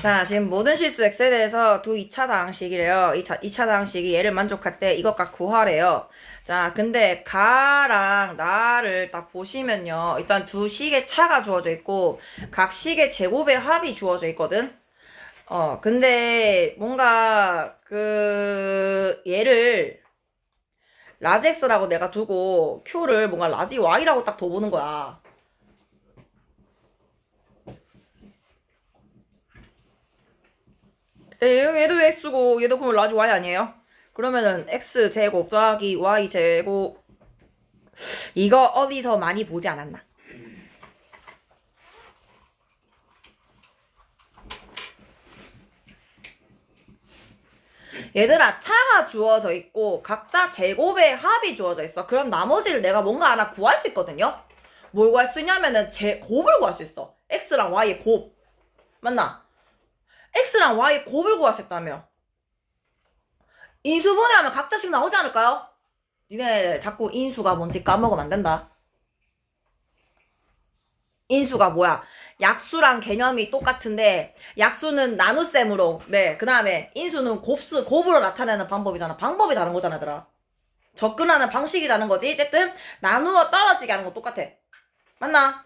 자, 지금 모든 실수 x에 대해서 두 2차 다항식이래요. 2차, 2차 다항식이 얘를 만족할 때 이것과 구하래요. 자, 근데 가랑 나를 딱 보시면요. 일단 두 식의 차가 주어져 있고 각 식의 제곱의 합이 주어져 있거든. 어, 근데 뭔가 그 얘를 라지 x라고 내가 두고 q를 뭔가 라지 y라고 딱 둬보는 거야. 예, 얘도 x고 얘도 그럼 라지 y 아니에요? 그러면은 x 제곱 더하기 y 제곱 이거 어디서 많이 보지 않았나? 얘들아 차가 주어져 있고 각자 제곱의 합이 주어져 있어. 그럼 나머지를 내가 뭔가 하나 구할 수 있거든요. 뭘 구할 수 있냐면은 제 곱을 구할 수 있어. x랑 y의 곱. 맞나? X랑 y의 곱을 구할 수 있다며. 인수분해 하면 각자씩 나오지 않을까요? 니네 자꾸 인수가 뭔지 까먹으면 안 된다. 인수가 뭐야? 약수랑 개념이 똑같은데 약수는 나눗셈으로 네 그다음에 인수는 곱수 곱으로 나타내는 방법이잖아. 방법이 다른 거잖아, 얘들아. 접근하는 방식이 다른 거지. 어쨌든 나누어 떨어지게 하는 거 똑같아. 맞나?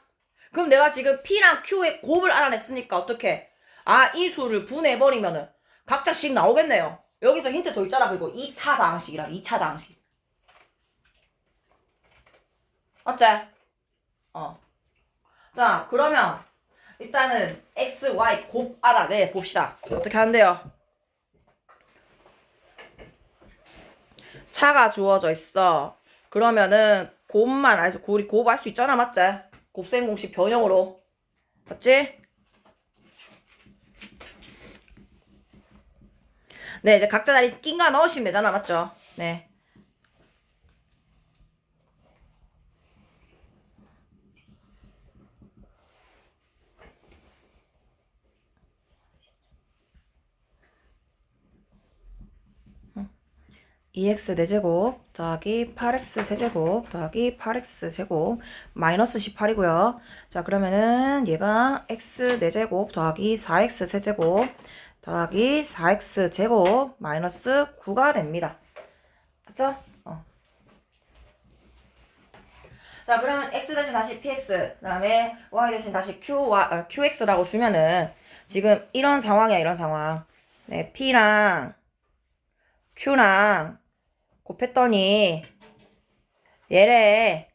그럼 내가 지금 P랑 Q의 곱을 알아냈으니까 어떻게? 아, 이 수를 분해해버리면은 각자씩 나오겠네요. 여기서 힌트 더 있잖아. 그리고 2차 다항식이라 2차 다항식. 어째? 어. 자, 그러면 일단은 x, y 곱 알아내 봅시다. 어떻게 하는데요? 차가 주어져 있어. 그러면은 곱만 알 우리 곱알수 있잖아, 맞지? 곱셈 공식 변형으로. 맞지? 네, 이제 각자 자리 낀가 넣으시면 되잖아, 맞죠? 네. 이 x 4제곱 더하기 8x 세제곱 더하기 8x 제곱 마이너스 18이고요. 자 그러면은 얘가 x 4제곱 더하기 4x 세제곱 더하기 4x 제곱 마이너스 9가 됩니다. 맞죠? 어. 자 그러면 x 대신 다시 px 그 다음에 y 대신 다시 q 어, qx라고 주면은 지금 이런 상황이야 이런 상황. 네 p랑 q랑 곱했더니 얘래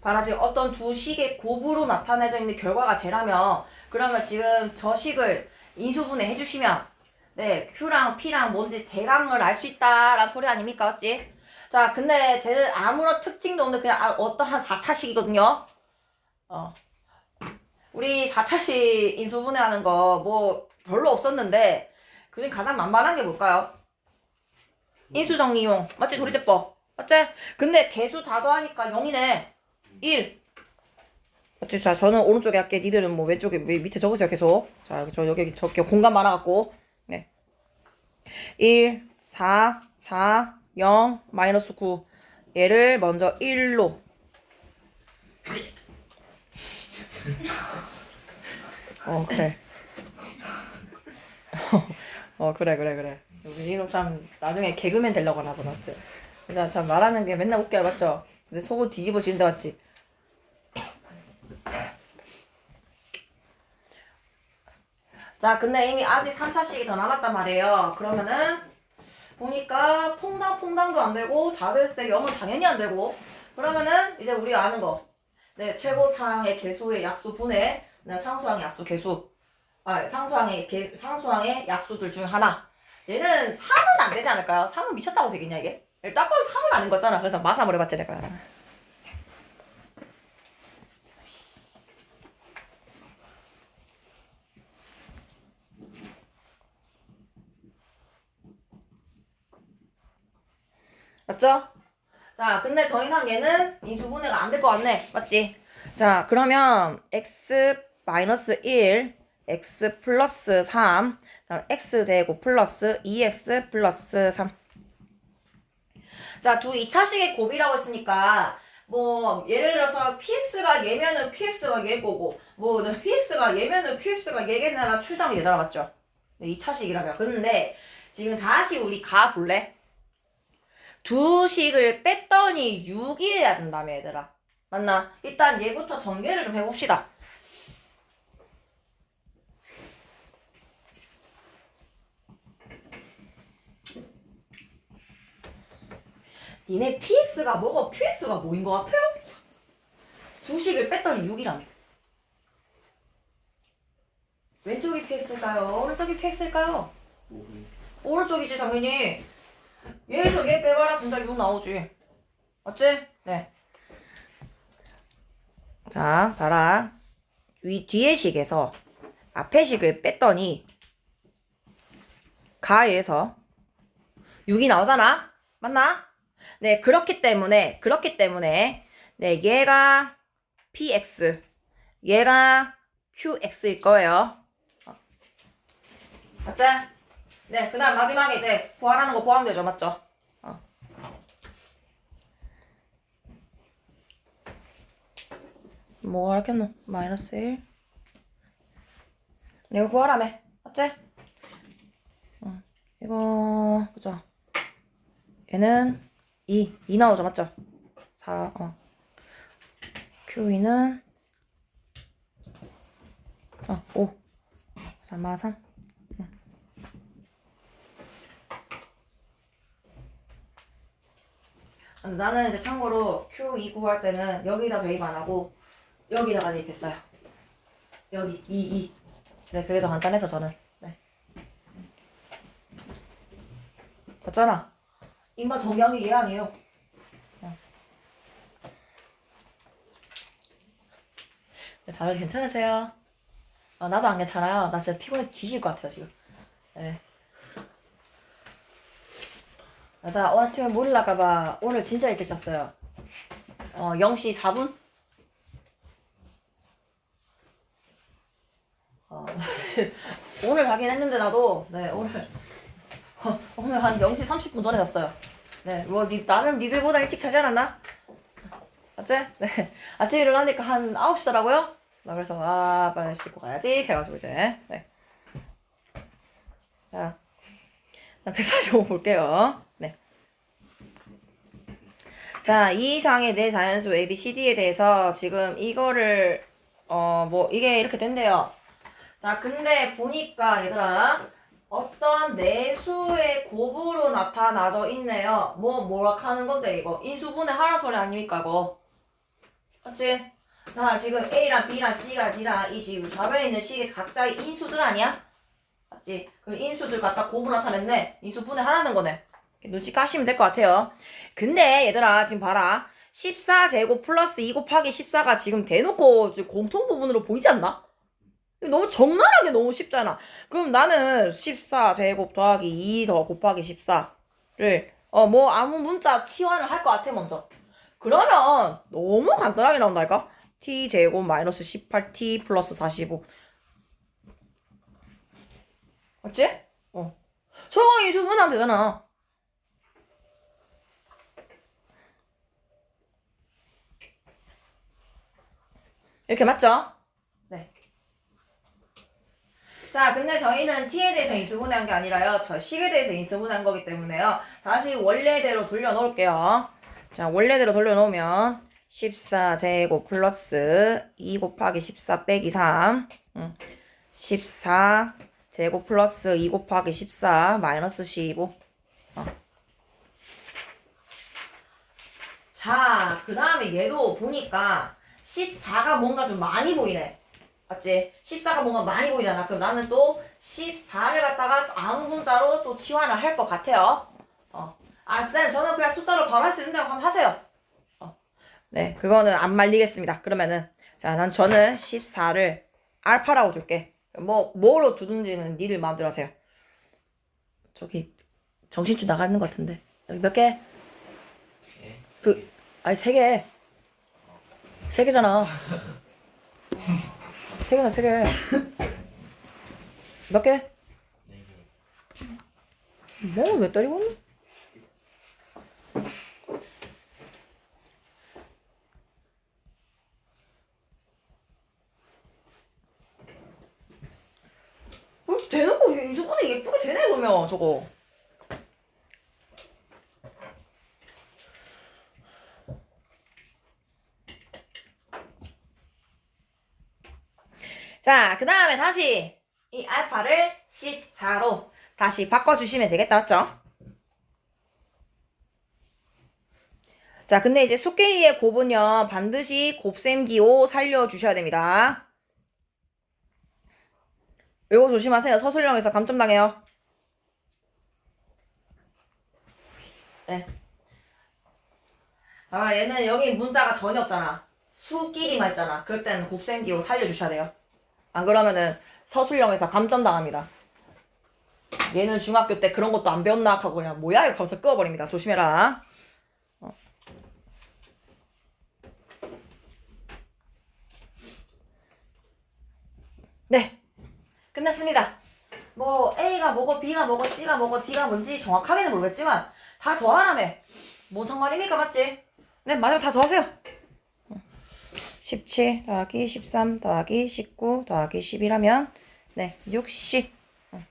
봐라 지금 어떤 두 식의 곱으로 나타내져 있는 결과가 쟤라면 그러면 지금 저 식을 인수분해 해주시면 네 Q랑 P랑 뭔지 대강을 알 수 있다라는 소리 아닙니까? 맞지? 자 근데 쟤는 아무런 특징도 없는 그냥 아- 어떠한 4차식이거든요. 어. 우리 4차식 인수분해 하는 거 뭐 별로 없었는데 그중 가장 만만한 게 뭘까요? 인수정리용. 맞지? 조리제법. 맞지? 근데 개수 다 더하니까 0이네 1 맞지? 자 저는 오른쪽에 할게 니들은 뭐 왼쪽에 위- 밑에 적으세요 계속 자저 여기 저기 공간 많아갖고 네 1 4 4 0 마이너스 9 얘를 먼저 1로 어 그래 어 그래 그래 그래 민호 참 나중에 개그맨 되려고 하나 보다 맞지? 진짜 참 말하는 게 맨날 웃겨요 맞죠? 근데 속은 뒤집어지는데 맞지? 자 근데 이미 아직 3차씩이 더 남았단 말이에요 그러면은 보니까 퐁당 퐁당도 안 되고 다 됐을 때 0은 당연히 안 되고 그러면은 이제 우리가 아는 거 네, 최고차항의 개수의 약수 분의 네, 상수항의 약수 개수 아, 상수항의 개, 상수항의 약수들 중 하나. 얘는 3은 안 되지 않을까요? 3은 미쳤다고 되겠냐 이게? 딱 봐도 3은 아닌 거잖아. 그래서 마삼을 해봤지 내가. 맞죠? 자, 근데 더 이상 얘는 인수분해가 안 될 것 같네. 맞지? 자, 그러면 x 마이너스 1, x 플러스 3, 다음 x 제곱 플러스 2x 플러스 3. 자, 두 2차식의 곱이라고 했으니까 뭐 예를 들어서 px가 얘면은 qx가 얘 거고 뭐 px가 얘면은 qx가 얘겠나 출당이 되더라 맞죠? 네, 2차식이라면 근데 지금 다시 우리 가 볼래? 두 식을 뺐더니 6이어야 된다며 얘들아 맞나? 일단 얘부터 전개를 좀 해봅시다 니네 px가 뭐고 qx가 뭐인 것 같아요? 두 식을 뺐더니 6이라며 왼쪽이 px일까요? 오른쪽이 px일까요? 오른쪽이지 당연히 얘 빼봐라 진짜 6 나오지 맞지? 네. 자 봐라 위 뒤에 식에서 앞에 식을 뺐더니 가에서 6이 나오잖아 맞나? 네 그렇기 때문에 그렇기 때문에 네 얘가 px 얘가 qx일 거예요 어. 맞지? 네, 그 다음 마지막에 이제 보완하는 거 포함되죠, 맞죠? 어. 뭐가 이렇겠노? 마이너스 1. 이거 구하라며, 맞지? 어, 이거, 보자. 얘는 2, 2 나오죠, 맞죠? 4, 어. Q2는, 어, 5. 3, 3. 나는 이제 참고로 Q2 구할 때는 여기다 대입 안 하고 여기다가 대입했어요. 여기 2, 2. 네, 그게 더 간단해서 저는. 네. 봤잖아. 인마 정리한 게얘 아니에요. 어. 네, 다들 괜찮으세요? 아, 나도 안 괜찮아요. 나 진짜 피곤해 뒤질 것 같아요, 지금. 네. 아, 나 오늘 아침에 못 일어날까봐 오늘 진짜 일찍 잤어요. 어, 0시 4분? 어, 오늘 가긴 했는데 나도, 네, 오늘, 어, 오늘 한 0시 30분 전에 잤어요. 네, 뭐, 니, 나름 니들보다 일찍 자지 않았나? 맞지? 네. 아침에 일어나니까 한 9시더라고요? 나 그래서, 아, 빨리 씻고 가야지. 해가지고 이제, 네. 자, 145 볼게요. 네. 자, 이 이상의 네 자연수 A, B, C, D에 대해서 지금 이거를, 어, 뭐, 이게 이렇게 된대요. 자, 근데 보니까 얘들아, 어떤 내수의 곱으로 나타나져 있네요. 뭐, 뭐라 하는 건데, 이거. 인수분해 하라 소리 아닙니까, 이거. 맞지? 자, 지금 A랑 B랑 C가 D랑 이 지금 좌변에 있는 식의 각자의 인수들 아니야? 맞지? 그 인수들 갖다 곱으로 나타냈네. 인수분해 하라는 거네. 눈치 까시면 될 것 같아요. 근데 얘들아 지금 봐라. 14제곱 플러스 2 곱하기 14가 지금 대놓고 지금 공통 부분으로 보이지 않나? 너무 적나라하게 너무 쉽잖아. 그럼 나는 14제곱 더하기 2 더 곱하기 14를 어 뭐 아무 문자 치환을 할 것 같아 먼저. 그러면 너무 간단하게 나온다니까? t제곱 마이너스 18t 플러스 45 맞지? 어. 저거 인수분해하면 되잖아. 이렇게 맞죠? 네. 자, 근데 저희는 t에 대해서 인수분해한 게 아니라요. 저 식에 대해서 인수분해한 거기 때문에요. 다시 원래대로 돌려놓을게요. 자, 원래대로 돌려놓으면 14제곱 플러스 2 곱하기 14 빼기 3 음. 14 제곱 플러스 2 곱하기 14 마이너스 15 어. 자, 그 다음에 얘도 보니까 14가 뭔가 좀 많이 보이네. 맞지? 14가 뭔가 많이 보이잖아. 그럼 나는 또 14를 갖다가 아무 문자로 또 치환을 할 것 같아요. 어. 아, 쌤, 저는 그냥 숫자로 바로 할 수 있는데 한번 하세요. 어. 네, 그거는 안 말리겠습니다. 그러면은, 자, 난 저는 14를 알파라고 둘게. 뭐, 뭐로 두든지는 니들 마음대로 하세요. 저기, 정신줄 나가는 것 같은데. 여기 몇 개? 그, 아니, 세 개. 세 개잖아. 세 개다, 세 개. 몇 개? 뭐, 왜 때리고 있니? 어, 되는 거, 이게 이번에 예쁘게 되네, 그러면, 저거. 자, 그 다음에 다시 이 알파를 14로 다시 바꿔주시면 되겠다, 맞죠? 자, 근데 이제 속계리의 곱은요, 반드시 곱셈기호 살려주셔야 됩니다. 이거 조심하세요. 서술형에서 감점당해요. 네. 아, 얘는 여기 문자가 전혀 없잖아. 수끼리만 있잖아. 그럴 때는 곱셈기호 살려주셔야 돼요. 안 그러면은 서술형에서 감점당합니다. 얘는 중학교 때 그런 것도 안 배웠나 하고 그냥 뭐야 이거 하면서 끄어버립니다. 조심해라. 어. 네. 끝났습니다. 뭐 A가 뭐고 B가 뭐고 C가 뭐고 D가 뭔지 정확하게는 모르겠지만 다 더하라며. 뭔 상관입니까 맞지? 네 맞아요 다 더하세요. 17 더하기 13 더하기 19 더하기 11 하면 네 60. 어.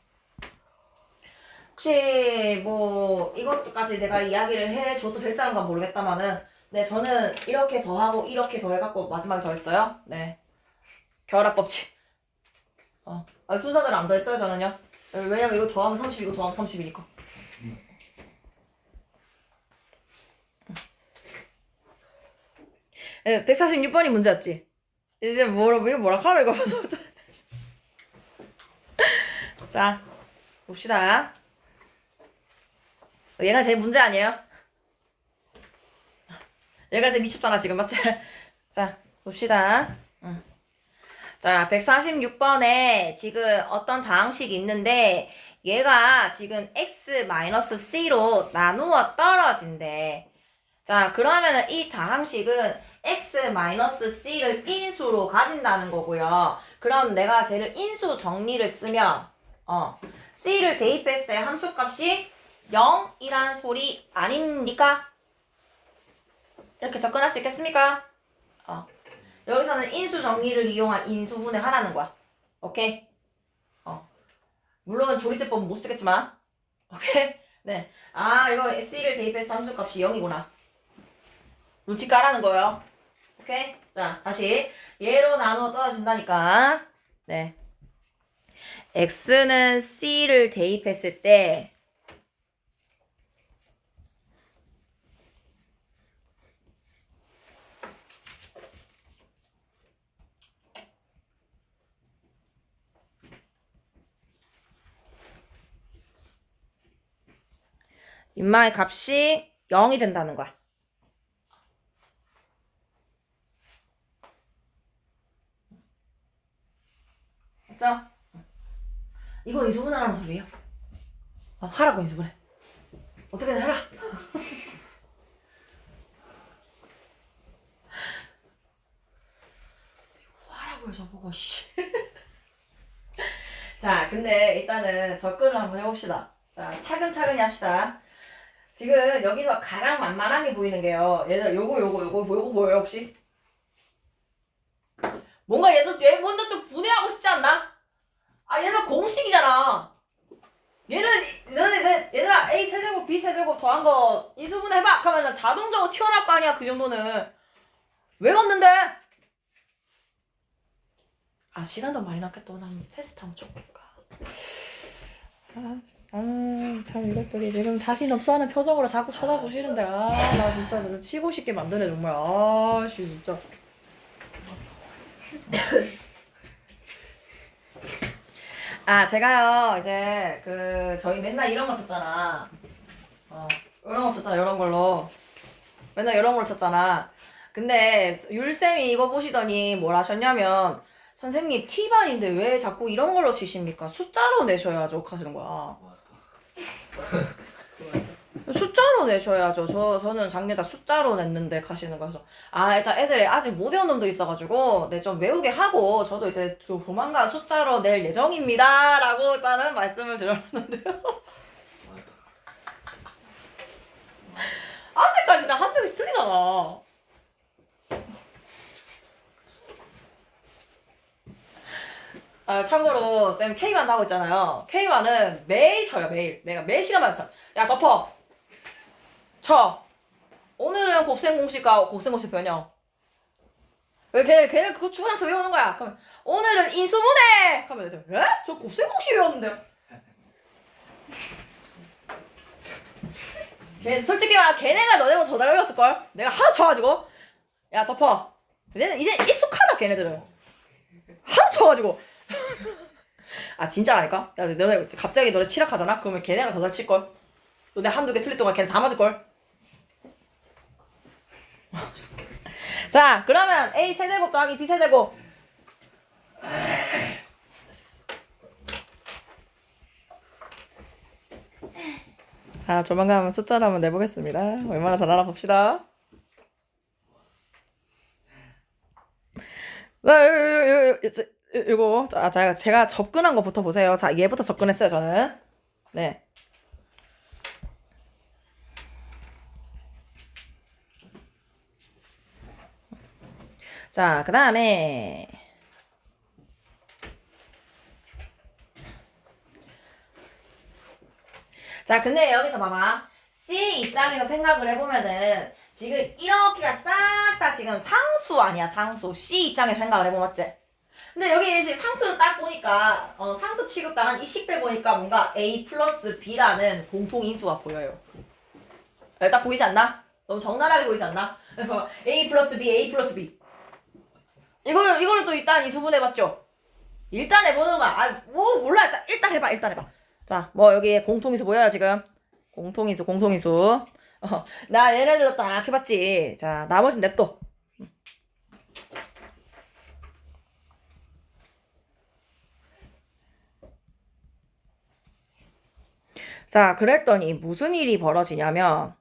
혹시 뭐 이것까지 내가 이야기를 해줘도 될지 않은가 모르겠다마는 네 저는 이렇게 더하고 이렇게 더해갖고 마지막에 더했어요. 네 결합 법칙. 어 아, 순서대로 안 더했어요 저는요. 왜냐면 이거 더하면 30 이거 더하면 30이니까. 예, 146번이 문제였지. 이제 뭐라 이거 뭐라 하노 이거 봐서. 자, 봅시다. 얘가 제일 문제 아니에요? 얘가 제일 미쳤잖아 지금 맞지? 자, 봅시다. 응. 자, 146번에 지금 어떤 다항식이 있는데 얘가 지금 x-c로 나누어 떨어진대. 자, 그러면은 이 다항식은 x-c를 인수로 가진다는 거고요. 그럼 내가 쟤를 인수 정리를 쓰면 어, c를 대입했을 때 함수값이 0이란 소리 아닙니까? 이렇게 접근할 수 있겠습니까? 어. 여기서는 인수 정리를 이용한 인수분해 하라는 거야. 오케이? 어. 물론 조리제법은 못 쓰겠지만. 오케이? 네. 아, 이거 c를 대입해서 함수값이 0이구나. 눈치 까라는 거예요. 오케이? 자, 다시. 얘로 나누어 떨어진다니까. 네. x는 c를 대입했을 때 인마의 값이 0이 된다는 거야. 맞죠? 이거 인수분해라는 소리예요. 아, 하라고 인수분 해. 어떻게든 해라. 하라고요 저보고 씨. 자, 근데 일단은 접근을 한번 해봅시다. 자, 차근차근히 합시다. 지금 여기서 가장 만만하게 보이는 게요. 얘들 요거 요거 요거 요거 보여요 혹시? 뭔가 얘들 얘 먼저 좀 분해하고 싶지 않나? 아 얘들 공식이잖아. 얘는 너네 내 얘들아 A 세제곱 B 세제곱 더한 거 인수분해 해봐. 하면 자동적으로 튀어나올 거 아니야 그 정도는. 외웠는데. 아 시간도 많이 남겠다. 오늘 테스트 한번 쳐볼까. 아, 아, 참 이것들이 지금 자신 없어하는 표정으로 자꾸 쳐다보시는데 아 나 진짜 치고 싶게 만드네 정말 아씨 진짜 아 제가요 이제 그 저희 맨날 이런 거 쳤잖아. 어 이런 거 쳤잖아 이런 걸로. 맨날 이런 걸 쳤잖아. 근데 율쌤이 이거 보시더니 뭘 하셨냐면 선생님 T반인데 왜 자꾸 이런 걸로 치십니까? 숫자로 내셔야죠 하시는 거야 숫자로 내셔야죠. 저 저는 작년 다 숫자로 냈는데 가시는 거여서 아 일단 애들이 아직 못 외운 놈도 있어가지고 네 좀 외우게 하고 저도 이제 또 조만간 숫자로 낼 예정입니다 라고 일단은 말씀을 드렸는데요. 아직까지는 한두 개씩 틀리잖아. 아, 참고로 쌤 K만 하고 있잖아요. K만은 매일 쳐요, 매일. 내가 매일 시간마다 쳐. 야, 덮어. 쳐. 오늘은 곱셈 공식과 곱셈 공식 변형. 왜 걔, 걔는 그거 주관해서 외우는 거야. 그러면 오늘은 인수분해! 그러면 애들, 에? 저 곱셈 공식 외웠는데요? 걔 솔직히 말 걔네가 너네보다 더 잘 외웠을걸? 내가 하도 쳐가지고. 야, 덮어. 이제는, 이제 익숙하다, 걔네들은. 하도 쳐가지고. 아, 진짜라니까? 야, 너네 갑자기 너네 칠학하잖아? 그러면 걔네가 더 잘 칠걸? 너네 한두 개 틀릴 동안 걔네 다 맞을걸? 자, 그러면 A 세제곱 더하기 B 세제곱. 자, 조만간 한번 숫자를 한번 내보겠습니다. 얼마나 잘 알아봅시다. 자, 요, 요, 요, 요거. 자, 제가, 제가 접근한 것부터 보세요. 자, 얘부터 접근했어요, 저는. 네. 자, 그 다음에. 자, 근데 여기서 봐봐. C 입장에서 생각을 해보면은 지금 이렇게가 싹 다 지금 상수 아니야, 상수. C 입장에서 생각을 해보면 맞지? 근데 여기 지금 상수를 딱 보니까 어, 상수 취급당한 이 식배 보니까 뭔가 A 플러스 B라는 공통인수가 보여요. 야, 딱 보이지 않나? 너무 적나라하게 보이지 않나? A 플러스 B, A 플러스 B. 이거 이거는 또 일단 이수분 해봤죠? 일단 해보는 거야. 아, 뭐 몰라. 일단, 일단 해봐. 일단 해봐. 자, 뭐 여기 공통인수 보여요 지금? 공통인수, 공통인수. 어, 나 얘네들로 딱 해봤지. 자, 나머지는 냅둬. 자, 그랬더니 무슨 일이 벌어지냐면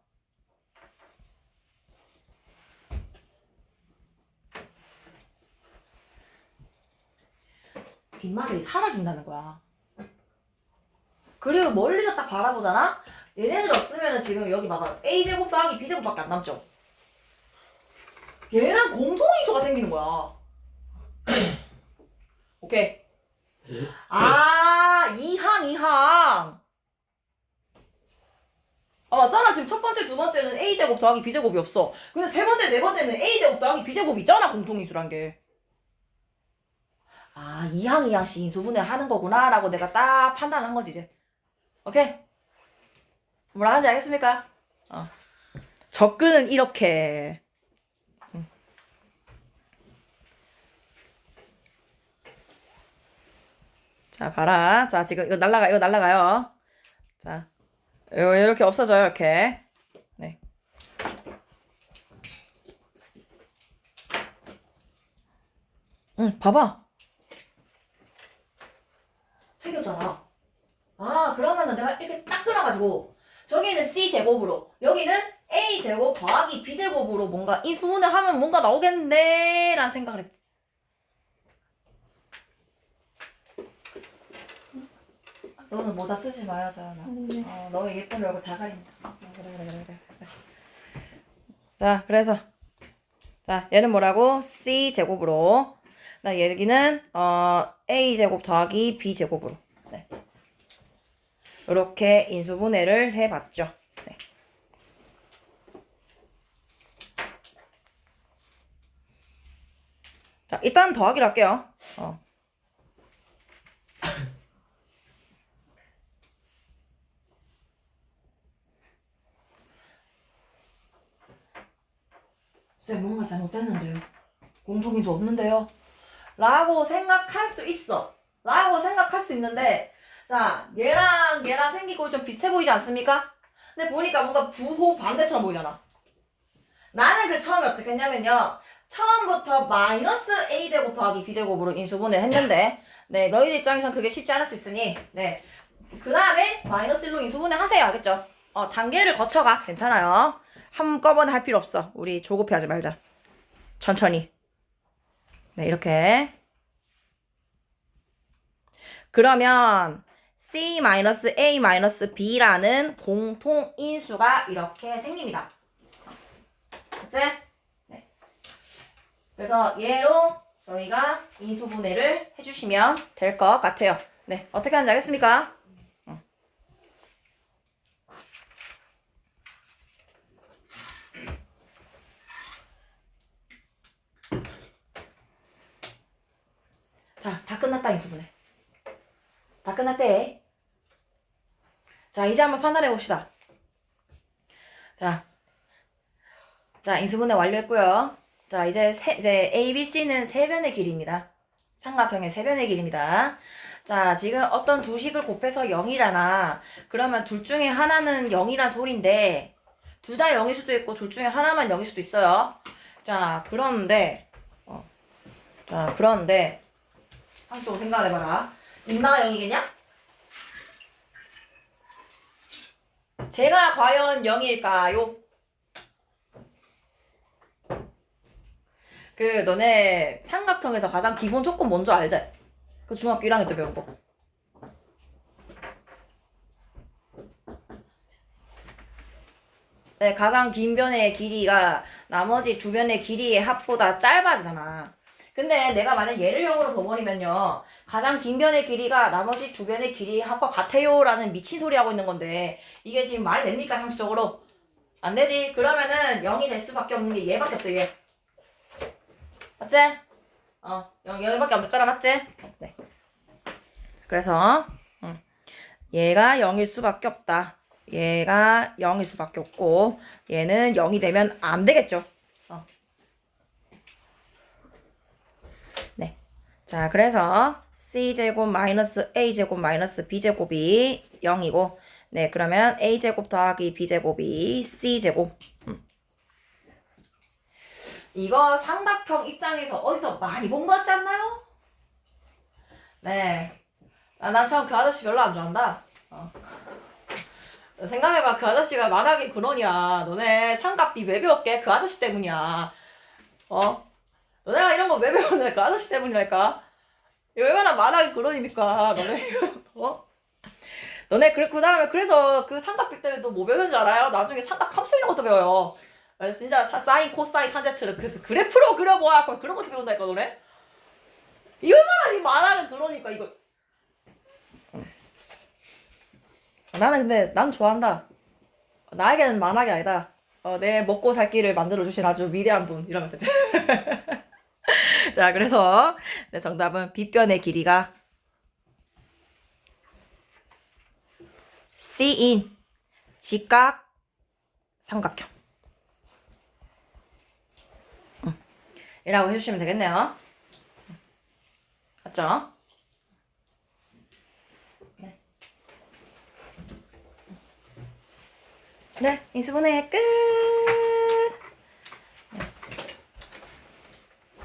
빗마들이 사라진다는 거야. 그리고 멀리서 딱 바라보잖아? 얘네들 없으면은 지금 여기 봐봐. A제곱 더하기 B제곱밖에 안 남죠? 얘랑 공통인수가 생기는 거야. 오케이. 아, 이항, 이항. 아, 맞잖아. 지금 첫 번째, 두 번째는 A제곱 더하기 B제곱이 없어. 근데 세 번째, 네 번째는 A제곱 더하기 B제곱이 있잖아. 공통인수란 게. 아, 이항, 이항씩 인수분해 하는 거구나. 라고 내가 딱 판단한 거지, 이제. 오케이? 뭐라 하는지 알겠습니까? 어. 접근은 이렇게. 음. 자, 봐라. 자, 지금 이거 날라가, 이거 날라가요. 자, 요, 이렇게 없어져요, 이렇게. 네. 응, 봐봐. 생겼잖아. 아, 그러면은 내가 이렇게 딱 끊어가지고, 저기는 C제곱으로, 여기는 A제곱 더하기 B제곱으로 뭔가 이 수분을 하면 뭔가 나오겠네, 라는 생각을 했지. 너는 뭐다 쓰지 마요, 서연아. 어, 너의 예쁜 얼굴 다 가린다. 어, 그래, 그래, 그래, 그래. 그래. 자, 그래서. 자, 얘는 뭐라고? C제곱으로. 나 여기는, 어, A제곱 더하기 B제곱으로. 네. 이렇게 인수분해를 해봤죠. 네. 자, 일단 더하기로 할게요. 어. 쌤, 뭔가 잘못됐는데요. 공통인수 없는데요. 라고 생각할 수 있어. 라고 생각할 수 있는데, 자, 얘랑 얘랑 꼴좀 비슷해 보이지 않습니까? 근데 보니까 뭔가 부호 반대처럼 보이잖아. 나는 그래서 처음에 어떻게 했냐면요. 처음부터 마이너스 a제곱 더하기 b제곱으로 인수분해를 했는데, 네, 너희들 입장에선 그게 쉽지 않을 수 있으니, 네. 그 다음에 마이너스 1로 인수분해 하세요. 알겠죠? 어, 단계를 거쳐가. 괜찮아요. 한꺼번에 할 필요 없어. 우리 조급해 하지 말자. 천천히. 네, 이렇게. 그러면 C-A-B라는 공통 인수가 이렇게 생깁니다. 됐지? 네. 그래서 얘로 저희가 인수분해를 해주시면 될 것 같아요. 네, 어떻게 하는지 알겠습니까? 자, 다 끝났다, 인수분해. 다 끝났대. 자, 이제 한번 판단해 봅시다. 자, 자, 인수분해 완료했고요. 자, 이제 세, 이제 A, B, C는 세 변의 길이입니다. 삼각형의 세 변의 길이입니다. 자, 지금 어떤 두 식을 곱해서 0이잖아. 그러면 둘 중에 하나는 0이란 소린데, 둘 다 0일 수도 있고, 둘 중에 하나만 0일 수도 있어요. 자, 그런데, 어, 자, 그런데, 상식적으로 생각을 해봐라. 인마가 0이겠냐? 제가 과연 0일까요? 그 너네 삼각형에서 가장 기본 조건 뭔지 알지? 그 중학교 1학년 때 배운 거. 네, 가장 긴 변의 길이가 나머지 두 변의 길이의 합보다 짧아야 되잖아. 근데 내가 만약 얘를 0으로 둬버리면요. 가장 긴 변의 길이가 나머지 두 변의 길이의 합과 같아요 라는 미친 소리 하고 있는 건데 이게 지금 말이 됩니까 상식적으로? 안 되지. 그러면은 0이 될 수밖에 없는 게 얘밖에 없어 얘. 맞지? 어, 여- 여기밖에 없잖아, 맞지? 네. 그래서, 음, 얘가 0일 수밖에 없다. 얘가 0일 수밖에 없고, 얘는 0이 되면 안 되겠죠? 어. 네. 자, 그래서, c제곱 마이너스 a제곱 마이너스 b제곱이 0이고, 네, 그러면 a제곱 더하기 b제곱이 c제곱. 이거 삼각형 입장에서 어디서 많이 본 것 같지 않나요? 네. 아, 난 참 그 아저씨 별로 안 좋아한다. 어. 생각해봐. 그 아저씨가 말하기 그러냐. 너네 삼각비 왜 배웠게? 그 아저씨 때문이야. 어? 너네가 이런 거 왜 배우냐? 그 아저씨 때문이랄까? 이거 얼마나 말하기 그러니까. 너네, 어? 너네 그래, 그 다음에 그래서 그 삼각비 때문에 또뭐 배우는 줄 알아요? 나중에 삼각 함수 이런 것도 배워요. 그래서 진짜 사, 사인, 코사인, 탄젠트를 그래서 그래프로 그려보아 그런 것도 배운다니까 너네 이 얼마나 이 말하는 그러니까 이거 나는 근데 난 좋아한다 나에게는 만학이 아니다 어, 내 먹고 살 길을 만들어 주신 아주 위대한 분 이러면서. 자 그래서 네, 정답은 빗변의 길이가 C인 직각 삼각형 이라고 해주시면 되겠네요. 맞죠? 네. 네, 인수분해 끝!